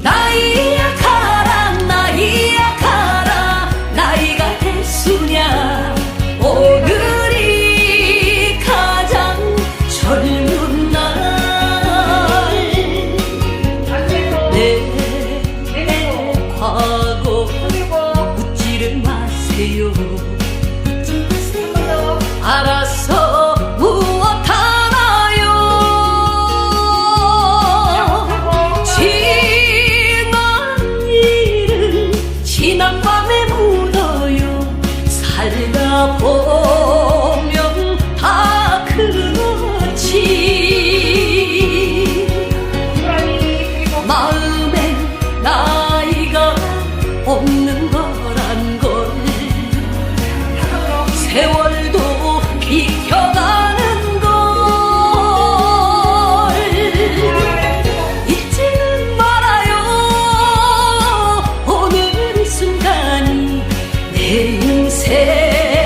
나이야 가라 나이야 가라. 나이가 됐으냐? 오늘이 가장 젊은 날내 과거. 묻지를 마세요 지난 밤에 묻어요. 살다 보면 다 그렇지. 마음에 나이가 없는 거란 걸. 세월 인생.